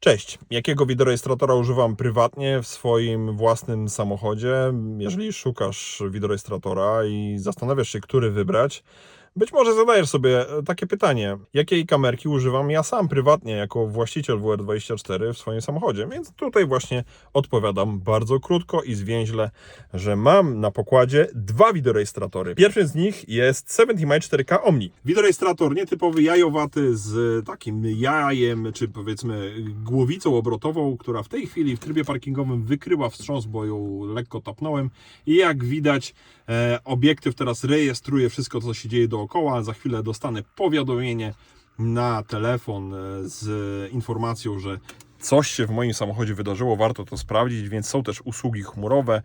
Cześć. Jakiego wideorejestratora używam prywatnie w swoim własnym samochodzie? Jeżeli szukasz wideorejestratora i zastanawiasz się, który wybrać, być może zadajesz sobie takie pytanie, jakiej kamerki używam ja sam prywatnie jako właściciel WR24 w swoim samochodzie. Więc tutaj właśnie odpowiadam bardzo krótko i zwięźle, że mam na pokładzie dwa wideorejestratory. Pierwszy z nich jest 70 4K Omni. Wideorejestrator nietypowy, jajowaty z takim jajem, czy powiedzmy głowicą obrotową, która w tej chwili w trybie parkingowym wykryła wstrząs, bo ją lekko tapnąłem i jak widać e, obiektyw teraz rejestruje wszystko, co się dzieje dookoła. Za chwilę dostanę powiadomienie na telefon e, z informacją, że coś się w moim samochodzie wydarzyło, warto to sprawdzić, więc są też usługi chmurowe,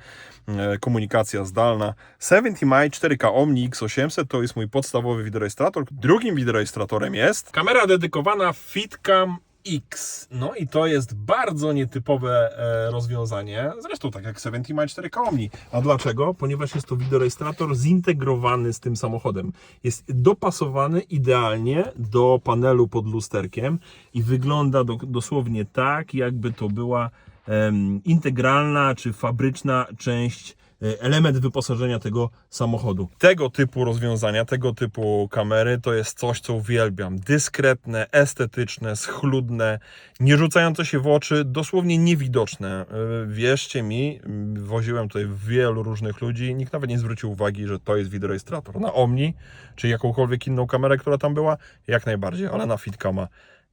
e, komunikacja zdalna. 70 Mi 4K Omni X800 to jest mój podstawowy wideorejestrator. Drugim wideorejestratorem jest kamera dedykowana Fitcam X. No i to jest bardzo nietypowe e, rozwiązanie, zresztą tak jak 70 Mi 4K Omni. A dlaczego? Ponieważ jest to wideorejestrator zintegrowany z tym samochodem. Jest dopasowany idealnie do panelu pod lusterkiem i wygląda do, dosłownie tak, jakby to była integralna czy fabryczna część element wyposażenia tego samochodu. Tego typu rozwiązania, tego typu kamery to jest coś, co uwielbiam. Dyskretne, estetyczne, schludne, nie rzucające się w oczy, dosłownie niewidoczne. E, Wierzcie mi, m, woziłem tutaj wielu różnych ludzi, nikt nawet nie zwrócił uwagi, że to jest wideorejestrator. Na Omni, czy jakąkolwiek inną kamerę, która tam była, jak najbardziej, ale na Fitcama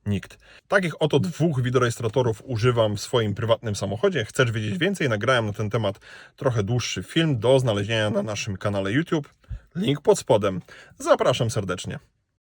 Nikt. Takich oto dwóch wideorejestratorów używam w swoim prywatnym samochodzie. Chcesz wiedzieć więcej? Nagrałem na ten temat trochę dłuższy film do znalezienia na naszym kanale YouTube. Link pod spodem. Zapraszam serdecznie.